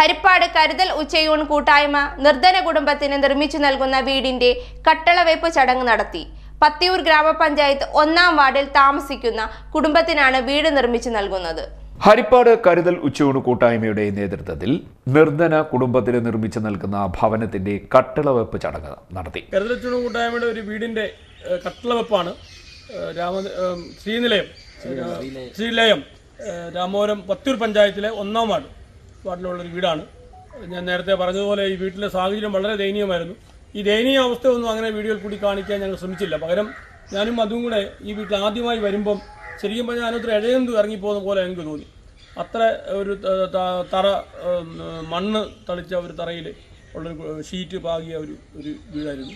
ഹരിപ്പാട് കരുതൽ ഉച്ചയൂൺ കൂട്ടായ്മ നിർധന കുടുംബത്തിന് നിർമ്മിച്ചു നൽകുന്ന വീടിന്റെ കട്ടളവയ്പ് ചടങ്ങ് നടത്തി. പത്തിയൂർ ഗ്രാമപഞ്ചായത്ത് ഒന്നാം വാർഡിൽ താമസിക്കുന്ന കുടുംബത്തിനാണ് വീട് നിർമ്മിച്ചു നൽകുന്നത്. ഹരിപ്പാട് കരുതൽ ഉച്ചയൂണ് കൂട്ടായ്മയുടെ നേതൃത്വത്തിൽ നിർധന കുടുംബത്തിന് നിർമ്മിച്ചു നൽകുന്ന ഭവനത്തിന്റെ കട്ടളവയ്പ് ചടങ്ങ് നടത്തി. കരുതലച്ചുണ കൂട്ടായ്മയുടെ ഒരു വീടിന്റെ കട്ടിളവെപ്പാണ് രാമ ശ്രീനിലയം ശ്രീലയം രാമോരം രാമപുരം പത്തൂർ പഞ്ചായത്തിലെ ഒന്നാം വാർഡ്. വാർഡിലുള്ള ഒരു വീടാണ്. ഞാൻ നേരത്തെ പറഞ്ഞതുപോലെ ഈ വീട്ടിലെ സാഹചര്യം വളരെ ദയനീയമായിരുന്നു. ഈ ദയനീയ അവസ്ഥയൊന്നും അങ്ങനെ വീഡിയോയിൽ കൂടി കാണിക്കാൻ ഞങ്ങൾ ശ്രമിച്ചില്ല. പകരം ഞാനും അതും കൂടെ ഈ വീട്ടിൽ ആദ്യമായി വരുമ്പം ശരിക്കും പറഞ്ഞാൽ അതിനകത്ത് ഇഴയന്തു ഇറങ്ങിപ്പോകുന്ന പോലെ എനിക്ക് തോന്നി. അത്ര ഒരു തറ മണ്ണ് തളിച്ച ഒരു തറയിൽ ഉള്ളൊരു ഷീറ്റ് പാകിയ ഒരു ഒരു വീടായിരുന്നു.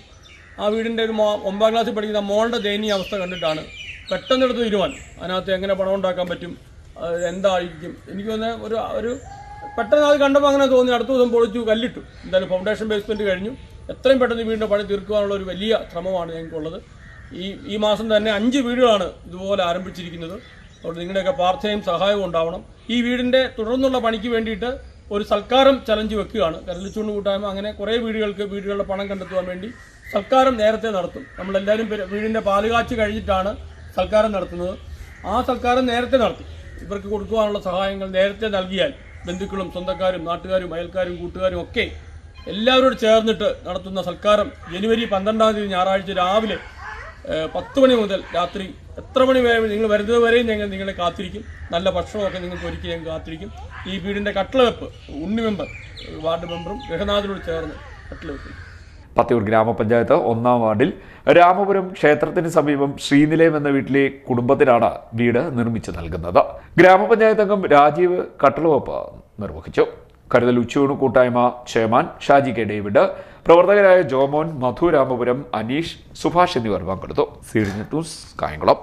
ആ വീടിന്റെ ഒരു ഒമ്പതാം ക്ലാസ്സിൽ പഠിക്കുന്ന മോളുടെ ദയനീയ അവസ്ഥ കണ്ടിട്ടാണ് പെട്ടെന്നെടുത്ത് തീരുമാനം. അതിനകത്ത് എങ്ങനെ പണം ഉണ്ടാക്കാൻ പറ്റും എന്തായിരിക്കും? എനിക്ക് തന്നെ ഒരു ഒരു പെട്ടെന്ന് അത് കണ്ടപ്പോൾ അങ്ങനെ തോന്നി. അടുത്ത ദിവസം പൊളിച്ചു കല്ലിട്ടു. എന്തായാലും ഫൗണ്ടേഷൻ ബേസ്മെന്റ് കഴിഞ്ഞു. എത്രയും പെട്ടെന്ന് വീടിന്റെ പണി തീർക്കുവാനുള്ള ഒരു വലിയ ശ്രമമാണ് ഞങ്ങൾക്കുള്ളത്. ഈ ഈ മാസം തന്നെ അഞ്ച് വീടുകളാണ് ഇതുപോലെ ആരംഭിച്ചിരിക്കുന്നത്. അതുകൊണ്ട് നിങ്ങളുടെയൊക്കെ പ്രാർത്ഥനയും സഹായവും ഉണ്ടാവണം. ഈ വീടിന്റെ തുടർന്നുള്ള പണിക്ക് വേണ്ടിയിട്ട് ഒരു സൽക്കാരം ചലഞ്ച് വെക്കുകയാണ്. കരലിച്ചുകൊണ്ട് കൂട്ടായ്മ അങ്ങനെ കുറേ വീടുകൾക്ക് വീടുകളുടെ പണം കണ്ടെത്തുവാൻ വേണ്ടി സൽക്കാരം നേരത്തെ നടത്തും. നമ്മളെല്ലാവരും വീടിന്റെ പാലുകാച്ച് കഴിഞ്ഞിട്ടാണ് സൽക്കാരം നടത്തുന്നത്. ആ സൽക്കാരം നേരത്തെ നടത്തും. ഇവർക്ക് കൊടുക്കുവാനുള്ള സഹായങ്ങൾ നേരത്തെ നൽകിയാൽ ബന്ധുക്കളും സ്വന്തക്കാരും നാട്ടുകാരും അയൽക്കാരും കൂട്ടുകാരും ഒക്കെ എല്ലാവരോടും ചേർന്നിട്ട് നടത്തുന്ന സൽക്കാരം ജനുവരി പന്ത്രണ്ടാം തീയതി ഞായറാഴ്ച രാവിലെ പത്ത് മണി മുതൽ രാത്രി എത്ര മണി വരെ നിങ്ങൾ വരുന്നത് വരെയും ഞങ്ങൾ നിങ്ങളെ കാത്തിരിക്കും. നല്ല ഭക്ഷണമൊക്കെ നിങ്ങൾക്ക് ഒരുക്കി ഞങ്ങൾ കാത്തിരിക്കും. ഈ വീടിന്റെ കട്ടിളവെപ്പ് ഉണ്ണി മെമ്പർ വാർഡ് മെമ്പറും ഗൃഹനാഥനോട് ചേർന്ന് കട്ടിളവെപ്പ്. പത്തിയൂർ ഗ്രാമപഞ്ചായത്ത് ഒന്നാം വാർഡിൽ രാമപുരം ക്ഷേത്രത്തിന് സമീപം ശ്രീനിലയം എന്ന വീട്ടിലെ കുടുംബത്തിനാണ് വീട് നിർമ്മിച്ചു നൽകുന്നത്. ഗ്രാമപഞ്ചായത്ത് അംഗം രാജീവ് കട്ടളവപ്പ് നിർവഹിച്ചു. കരുതൽ ഉച്ചയൂണ് കൂട്ടായ്മ ചെയർമാൻ ഷാജി കെ ഡേവിഡ് പ്രവർത്തകരായ ജോമോൻ മധു രാമപുരം അനീഷ് സുഭാഷ് എന്നിവർ പങ്കെടുത്തു. സീഡിനെറ്റ് ന്യൂസ് കായംകുളം.